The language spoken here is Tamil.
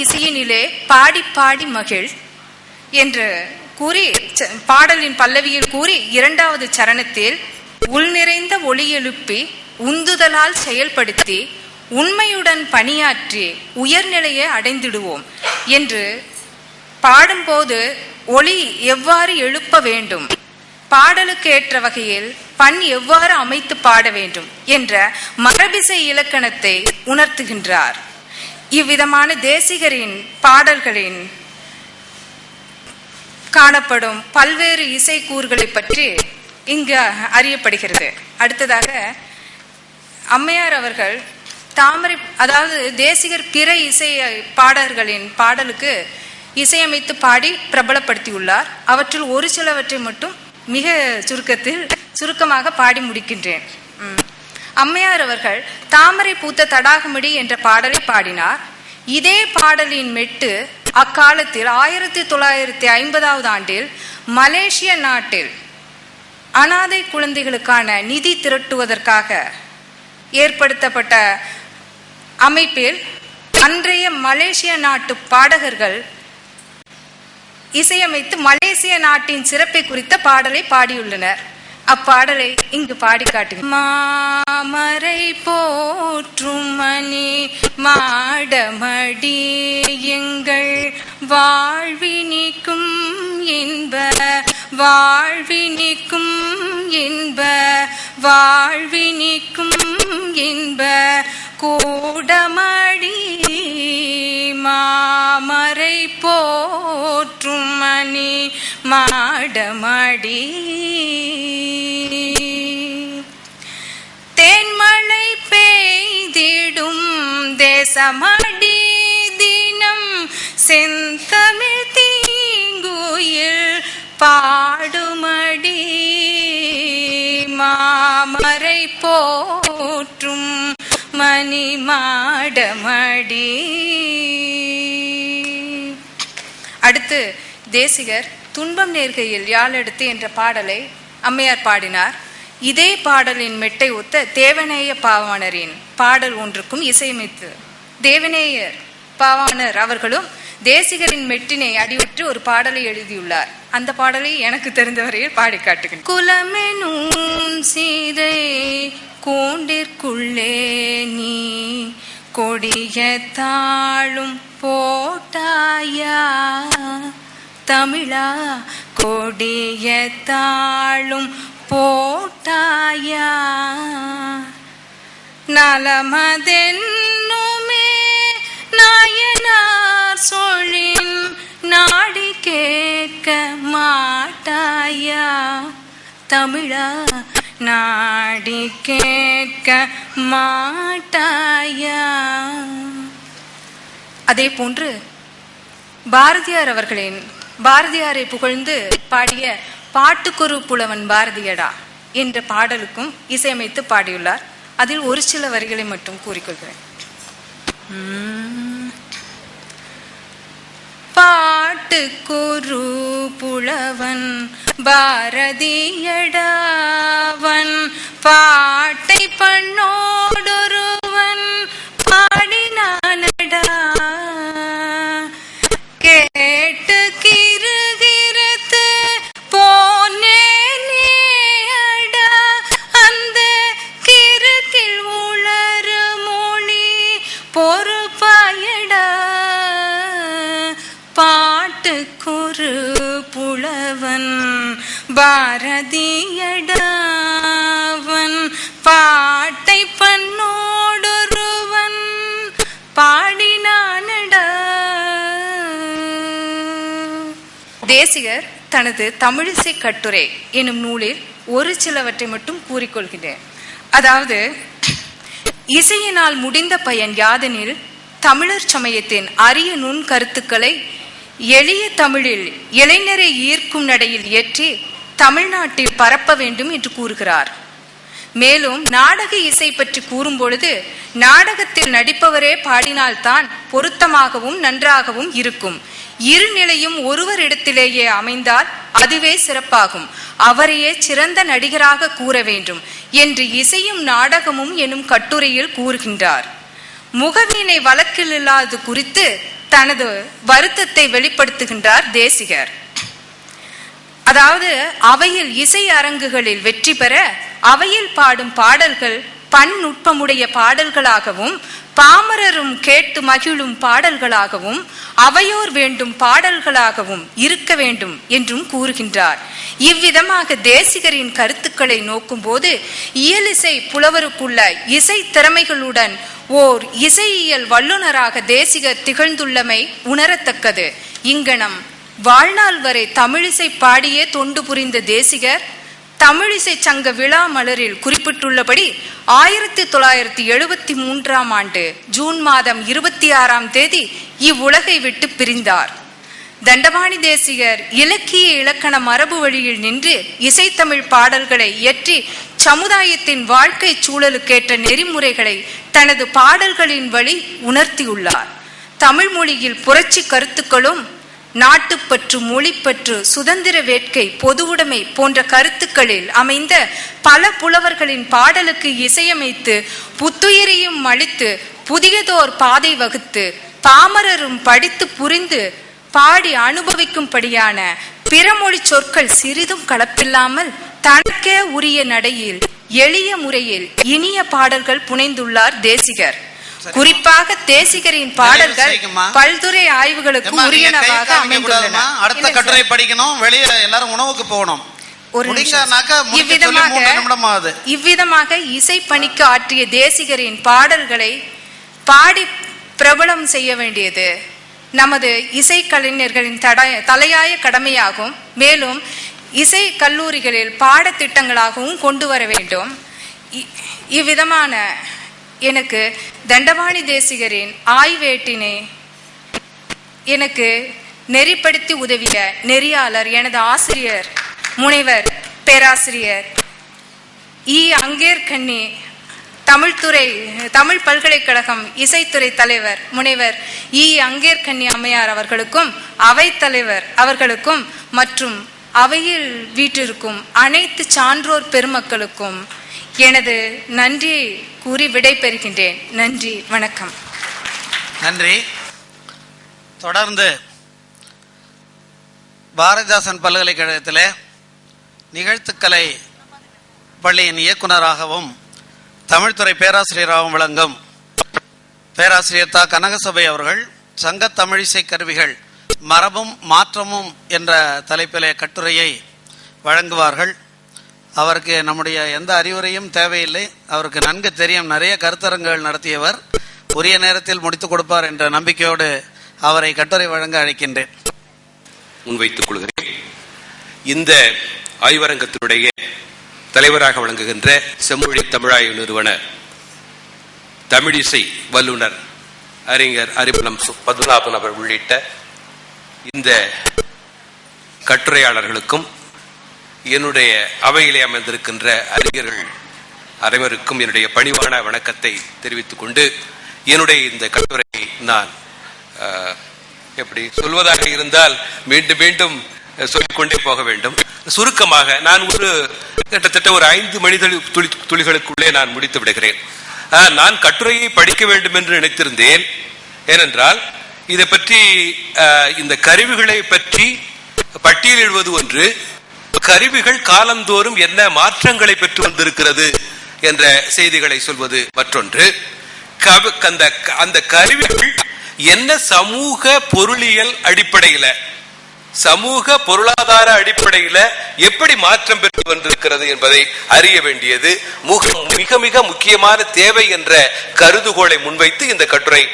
இசையினிலே பாடி பாடி மகிழ் என்று கூறி ச- பாடலின் பல்லவியில் கூறி இரண்டாவது சரணத்தில் உள் நிறைந்த ஒளி எழுப்பி உந்துதலால் செயல்படுத்தி உண்மையுடன் பணியாற்றி உயர்நிலையை அடைந்திடுவோம் என்று பாடும்போது ஒளி எவ்வாறு எழுப்ப வேண்டும் பாடலுக்கு ஏற்ற வகையில் பண் எவ்வாறு அமைத்து பாட வேண்டும் என்ற மரபிசை இலக்கணத்தை உணர்த்துகின்றார். இவ்விதமான தேசிகரின் பாடல்களின் காணப்படும் பல்வேறு இசைக்கூறுகளை பற்றி இங்கு அறியப்படுகிறது. அடுத்ததாக அம்மையார் அவர்கள் தாமரை அதாவது தேசிகர் பிற இசை பாடல்களின் பாடலுக்கு இசையமைத்து பாடி பிரபலப்படுத்தியுள்ளார். அவற்றில் ஒரு சிலவற்றை மட்டும் மிக சுருக்கத்தில் சுருக்கமாக பாடி முடிக்கின்றேன். அம்மையார் அவர்கள் தாமரை பூத்த தடாகமடி என்ற பாடலை பாடினார். இதே பாடலின் மெட்டு அக்காலத்தில் ஆயிரத்தி தொள்ளாயிரத்தி ஐம்பதாவது ஆண்டில் மலேசிய நாட்டில் அனாதை குழந்தைகளுக்கான நிதி திரட்டுவதற்காக ஏற்படுத்தப்பட்ட அமைப்பில் அன்றைய மலேசிய நாட்டு பாடகர்கள் இசையமைத்து மலேசிய நாட்டின் சிறப்பை குறித்த பாடலை பாடியுள்ளனர். அப்பாடலை இங்கு பாடி காட்டு மாமரை போற்றும் மணி மாடமடி எங்கள் வாழ்வினிக்கும் இன்ப வாழ்வினிக்கும் இன்ப வாழ்வினிக்கும் இன்ப கூடமடி மாமரை போற்றும் மணி மாடமடி தேசமடி தினம் செந்தமிழ் தீங்குயில் பாடுமடி. மாமரை போற்றும் மணி மாடமடி அடுத்து தேசிகர் துன்பம் நேர்கையில் யாழெடுத்து என்ற பாடலை அம்மையார் பாடினார். இதே பாடலின் மெட்டை ஒத்த தேவநேய பாவாணரின் பாடல் ஒன்றுக்கும் இசையமைத்து தேவநேயர் பாவாணர் அவர்களும் தேசிகரின் மெட்டினை அடிவிட்டு ஒரு பாடலை எழுதியுள்ளார். அந்த பாடலை எனக்கு தெரிந்தவரையில் பாடி காட்டுகிறேன் குலமெனும் சீதை கூண்டிற்குள்ளே நீ கொடிய தாழும் போட்டாயா? தமிழா கொடிய தாழும் போட்டாயா? நலமதென்னுமே நாயனார் சொழின் நாடி கேட்க மாட்டாயா? தமிழா நாடி கேட்க மாட்டாயா? அதே போன்று பாரதியார் அவர்களின் பாரதியாரை புகழ்ந்து பாடிய பாட்டுக்குரு புலவன் பாரதியடா என்ற பாடலுக்கும் இசையமைத்து பாடியுள்ளார். அதில் ஒரு சில வரிகளை மட்டும் கூறிக்கொள்கிறேன். பாட்டுக்குரு புலவன் பாரதியடாவன் பாட்டை பண்ணோ புலவன் பாரதியடாவன் பாட்டை பண்ணோடொருவன் பாடினானடா. தேசிகர் தனது தமிழிசை கட்டுரை எனும் நூலில் ஒரு சிலவற்றை மட்டும் கூறிக்கொள்கிறேன் அதாவது இசையினால் முடிந்த பயன் யாதெனில் தமிழர் சமயத்தின் அரிய நுண் கருத்துக்களை எளிய தமிழில் இளைஞரை இருக்கும் நடையில் ஏற்றி தமிழ்நாட்டில் பரப்ப வேண்டும் என்று கூறுகிறார். மேலும் நாடக இசை பற்றி கூறும் பொழுது நாடகத்தில் நடிப்பவரே பாடினால்தான் பொருத்தமாகவும் நன்றாகவும் இருக்கும். இரு நிலையும் ஒருவரிடத்திலேயே அமைந்தால் அதுவே சிறப்பாகும். அவரையே சிறந்த நடிகராக கூற வேண்டும் என்று இசையும் நாடகமும் எனும் கட்டுரையில் கூறுகின்றார். முகவீனை வழக்கில் இல்லாது குறித்து தனது வருத்தத்தை வெளிப்படுத்துகின்றார் தேசிகர். அதாவது அவையில் இசை அரங்குகளில் வெற்றி பெற அவையில் பாடும் பாடல்கள் பன்நுட்பமுடைய பாடல்களாகவும் பாமரரும் கேட்டு மகிழும் பாடல்களாகவும் அவையோர் வேண்டும் பாடல்களாகவும் இருக்க வேண்டும் என்றும் கூறுகின்றார். இவ்விதமாக தேசிகரின் கருத்துக்களை நோக்கும்போது இயலிசை புலவருக்குள்ள இசை திறமைகளுடன் ஓர் இசையியல் வல்லுநராக தேசிகர் திகழ்ந்துள்ளமை உணரத்தக்கது. இங்கனம் வாழ்நாள் வரை தமிழிசை பாடியே தொண்டு புரிந்த தேசிகர் தமிழிசை சங்க விழா மலரில் குறிப்பிட்டுள்ளபடி ஆயிரத்தி தொள்ளாயிரத்தி எழுபத்தி மூன்றாம் ஆண்டு ஜூன் மாதம் இருபத்தி ஆறாம் தேதி இவ்வுலகை விட்டு பிரிந்தார். தண்டபாணி தேசிகர் இலக்கிய இலக்கண மரபு வழியில் நின்று இசைத்தமிழ் பாடல்களை இயற்றி சமுதாயத்தின் வாழ்க்கை சூழலுக்கேற்ற நெறிமுறைகளை தனது பாடல்களின் வழி உணர்த்தியுள்ளார். தமிழ் மொழியில் புரட்சி கருத்துக்களும் நாட்டுப்பற்று மொழிப்பற்று சுதந்திர வேட்கை பொதுவுடைமை போன்ற கருத்துக்களில் அமைந்த பல புலவர்களின் பாடலுக்கு இசையமைத்து புத்துயிரையும் அளித்து புதியதோர் பாதை வகுத்து பாமரரும் படித்து புரிந்து பாடி அனுபவிக்கும்படியான பிறமொழி சொற்கள் சிறிதும் கலப்பில்லாமல் தனக்கே உரிய நடையில் எளிய முறையில் இனிய பாடல்கள் புனைந்துள்ளார் தேசிகர். குறிப்பாக தேசிகரின் பாடல்கள். பல்துறை ஆய்வுகளுக்கு உரியனவாக அமைந்துள்ளன. அடுத்த கட்டுரை. படிக்கணும் வெளியே எல்லாரும் உணவுக்கு போகணும். இவ்விதமாக இசை பணிக்கு ஆற்றிய தேசிகரின் பாடல்களை பாடி பிரபலம் செய்ய வேண்டியது நமது இசை கலைஞர்களின் தலையாய கடமையாகும். மேலும் இசை கல்லூரிகளில் பாடத்திட்டங்களாகவும் கொண்டு வர வேண்டும். இவ்விதமான எனக்கு தண்டவாணி தேசிகரின் ஆய்வேட்டினை எனக்கு நெறிப்படுத்தி உதவிய நெறியாளர் எனது ஆசிரியர் முனைவர் பேராசிரியர் இ. அங்கேர் கண்ணி தமிழ்துறை தமிழ் பல்கலைக்கழகம் இசைத்துறை தலைவர் முனைவர் இ. அங்கேர் கண்ணி அம்மையார் அவர்களுக்கும் அவைத்தலைவர் அவர்களுக்கும் மற்றும் அவையில் வீட்டிற்கும் அனைத்து சான்றோர் பெருமக்களுக்கும் எனது நன்றி கூறி விடைபெறுகின்றேன். நன்றி வணக்கம். நன்றி. தொடர்ந்து பாரதிதாசன் பல்கலைக்கழகத்தில் நிகழ்த்துக்கலை பள்ளியின் இயக்குனராகவும் தமிழ்துறை பேராசிரியராகவும் விளங்கும் பேராசிரியர் தா. கனகசபை அவர்கள் சங்க தமிழிசை கருவிகள் மரபும் மாற்றமும் என்ற தலைப்பிலே கட்டுரையை வழங்குவார்கள். அவருக்கு நம்முடைய எந்த அறிவுரையும் தேவையில்லை. அவருக்கு நன்கு தெரியும். நிறைய கருத்தரங்குகள் நடத்தியவர். உரிய நேரத்தில் முடித்துக் கொடுப்பார் என்ற நம்பிக்கையோடு அவரை கட்டுரை வழங்க அழைக்கின்றேன். முன்வைத்துக் கொள்கிறேன். இந்த ஆய்வரங்கத்தினுடைய தலைவராக வழங்குகின்ற செம்மொழி தமிழாய்வு நிறுவனர் தமிழிசை வல்லுனர் அறிஞர் அறிமுகம் பத்மநாபன் அவர் உள்ளிட்ட இந்த கட்டுரையாளர்களுக்கும் என்னுடைய அவையிலே அமைந்திருக்கின்ற அறிஞர்கள் அனைவருக்கும் என்னுடைய பணிவான வணக்கத்தை தெரிவித்துக் கொண்டு என்னுடைய இந்த கட்டுரையை நான் எப்படி சொல்வதாக இருந்தால் மீண்டும் மீண்டும் சொல்லிக்கொண்டே போக வேண்டும். சுருக்கமாக நான் ஒரு கிட்டத்தட்ட ஒரு ஐந்து மணிதளி துளி துளிகளுக்குள்ளே நான் முடித்து விடுகிறேன். நான் கட்டுரையை படிக்க வேண்டும் என்று நினைத்திருந்தேன். ஏனென்றால் இதை பற்றி அஹ், இந்த கருவிகளை பற்றி பட்டியலிடுவது ஒன்று கருவிகள் காலந்தோறும் என்ன மாற்றங்களை பெற்று வந்திருக்கிறது என்ற செய்திகளை சொல்வது மற்றொன்று. அந்த அந்த கருவிகள் என்ன சமூக பொருளியல் அடிப்படையில சமூக பொருளாதார அடிப்படையில எப்படி மாற்றம் பெற்று வந்திருக்கிறது என்பதை அறிய வேண்டியது மிக மிக முக்கியமான தேவை என்ற கருதுகோளை முன்வைத்து இந்த கட்டுரை